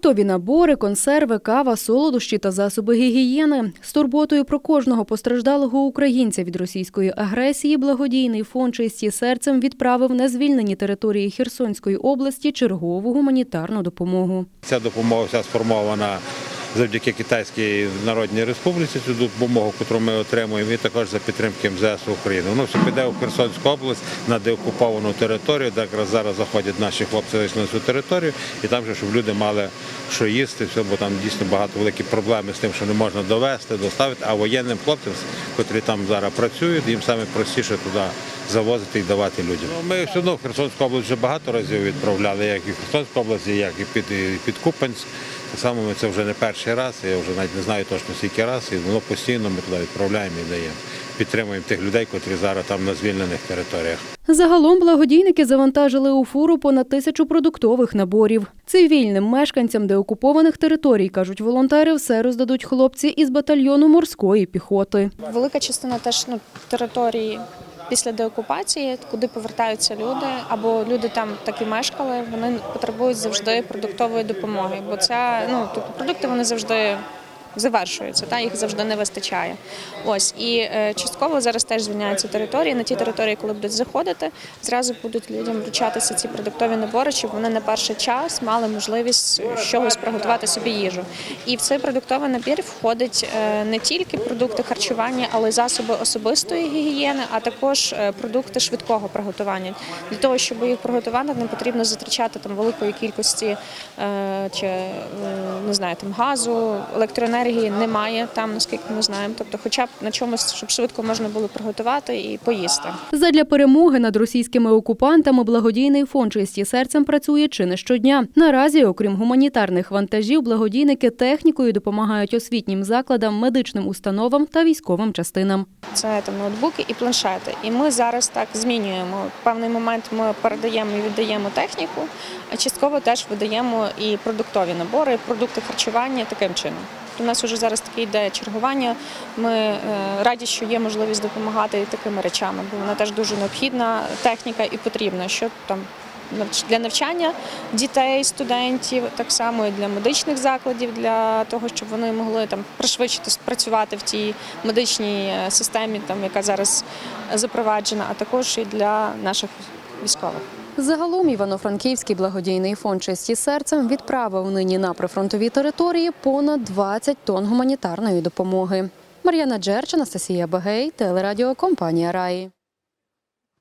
Продуктові набори, консерви, кава, солодощі та засоби гігієни. З турботою про кожного постраждалого українця від російської агресії благодійний фонд «Чисті серцем відправив на звільнені території Херсонської області чергову гуманітарну допомогу. Ця допомога вся сформована завдяки Китайській Народній Республіці, цю допомогу, яку ми отримуємо, і також за підтримки МЗС України. Воно все піде у Херсонську область на деокуповану територію, де якраз зараз заходять наші хлопці на цю територію, і там же, щоб люди мали що їсти, все, бо там дійсно багато великі проблеми з тим, що не можна довести, доставити. А воєнним хлопцям, котрі там зараз працюють, їм саме простіше туди завозити і давати людям. Ну, Ми все одно в Херсонську область вже багато разів відправляли, як і в Херсонську область, як і під, і під Купенськ. Ми це вже не перший раз, я вже навіть не знаю точно скільки раз, і воно постійно ми туди відправляємо і даємо. Підтримуємо тих людей, котрі зараз там на звільнених територіях. Загалом благодійники завантажили у фуру понад тисячу продуктових наборів. Цивільним мешканцям деокупованих територій, кажуть волонтери, все роздадуть хлопці із батальйону морської піхоти. Велика частина теж ну, території після деокупації, куди повертаються люди, або люди там так і мешкали, вони потребують завжди продуктової допомоги, бо це ну тобто продукти вони завжди. Завершуються, та їх завжди не вистачає. Ось і е, частково зараз теж звільняються території. На ті території, коли будуть заходити, зразу будуть людям вручатися ці продуктові набори, щоб вони на перший час мали можливість чогось приготувати собі їжу. І в цей продуктовий набір входить е, не тільки продукти харчування, але й засоби особистої гігієни, а також е, продукти швидкого приготування. Для того, щоб їх приготувати, не потрібно затрачати там великої кількості чи не знаю, там газу, електроенергії немає там, наскільки ми знаємо. Тобто, хоча б на чомусь, щоб швидко можна було приготувати і поїсти. Задля перемоги над російськими окупантами благодійний фонд «Чисті серцем працює чи не щодня. Наразі, окрім гуманітарних вантажів, благодійники технікою допомагають освітнім закладам, медичним установам та військовим частинам. Це там ноутбуки і планшети. І ми зараз так змінюємо. В певний момент ми передаємо і віддаємо техніку, а частково теж видаємо і продуктові набори, продукти харчування таким чином. У нас вже зараз таке йде чергування. Ми е, раді, що є можливість допомагати такими речами, бо вона теж дуже необхідна техніка і потрібна, щоб там для навчання дітей, студентів, так само і для медичних закладів, для того, щоб вони могли там пришвидшити працювати в тій медичній е, системі, там яка зараз запроваджена, а також і для наших військових. Загалом Івано-Франківський благодійний фонд «Чисті серцем відправив нині на прифронтові території понад 20 тонн гуманітарної допомоги. Мар'яна Джерч, Анастасія Багей, телерадіокомпанія Раї.